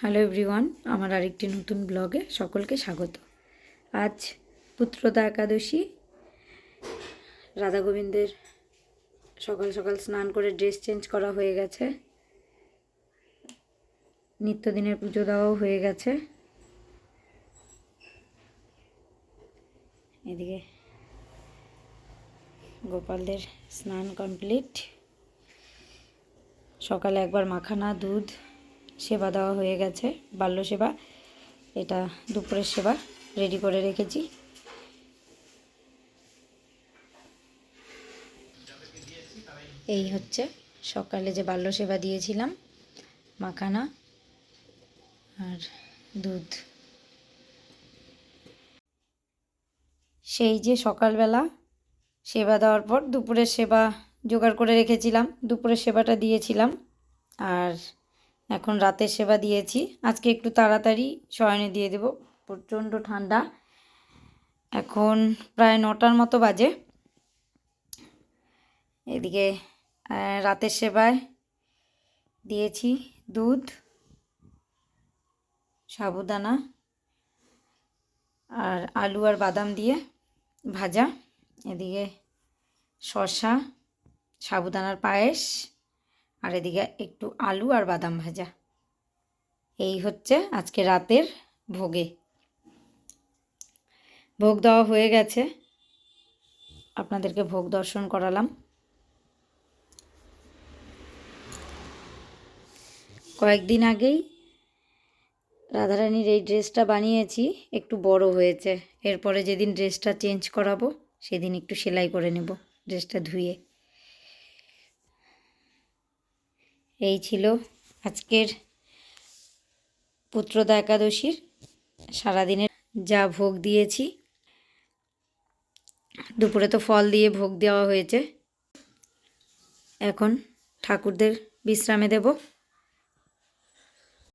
Hello everyone, আমার আরেকটি নতুন ব্লগে সকলকে স্বাগত। আজ পুত্রদা একাদশী। রাধা গোবিন্দের সকাল সকাল স্নান করে ড্রেস চেঞ্জ করা হয়ে গেছে। নিত্যদিনের পুজো দেওয়াও হয়ে গেছে। এদিকে গোপালদের স্নান কমপ্লিট। সকালে একবার মাখানা, দুধ সেবা দেওয়া হয়ে গেছে, বাল্য সেবা। এটা দুপুরের সেবা রেডি করে রেখেছি। এই হচ্ছে সকালে যে বাল্য সেবা দিয়েছিলাম, মাখানা আর দুধ। সেই যে সকালবেলা সেবা দেওয়ার পর দুপুরের সেবা জোগাড় করে রেখেছিলাম, দুপুরের সেবাটা দিয়েছিলাম। আর এখন রাতের সেবা দিয়েছি। আজকে একটু তাড়াতাড়ি শয়নে দিয়ে দেব, প্রচণ্ড ঠান্ডা। এখন প্রায় নটার মতো বাজে। এদিকে রাতের সেবায় দিয়েছি দুধ, সাবুদানা আর আলু আর বাদাম দিয়ে ভাজা। এদিকে শসা, সাবুদানার পায়েস আর এদিকে একটু আলু আর বাদাম ভাজা। এই হচ্ছে আজকে রাতের ভোগে। ভোগ দেওয়া হয়ে গেছে। আপনাদেরকে ভোগ দর্শন করালাম। কয়েকদিন আগেই রাধারানীর এই ড্রেসটা বানিয়েছি, একটু বড় হয়েছে। এরপরে যেদিন ড্রেসটা চেঞ্জ করাবো, সেদিন একটু সেলাই করে নেব, ড্রেসটা ধুয়ে। এই ছিল আজকের পুত্রদা একাদশীর সারাদিনের যা ভোগ দিয়েছি। দুপুরে তো ফল দিয়ে ভোগ দেওয়া হয়েছে। এখন ঠাকুরদের বিশ্রামে দেব।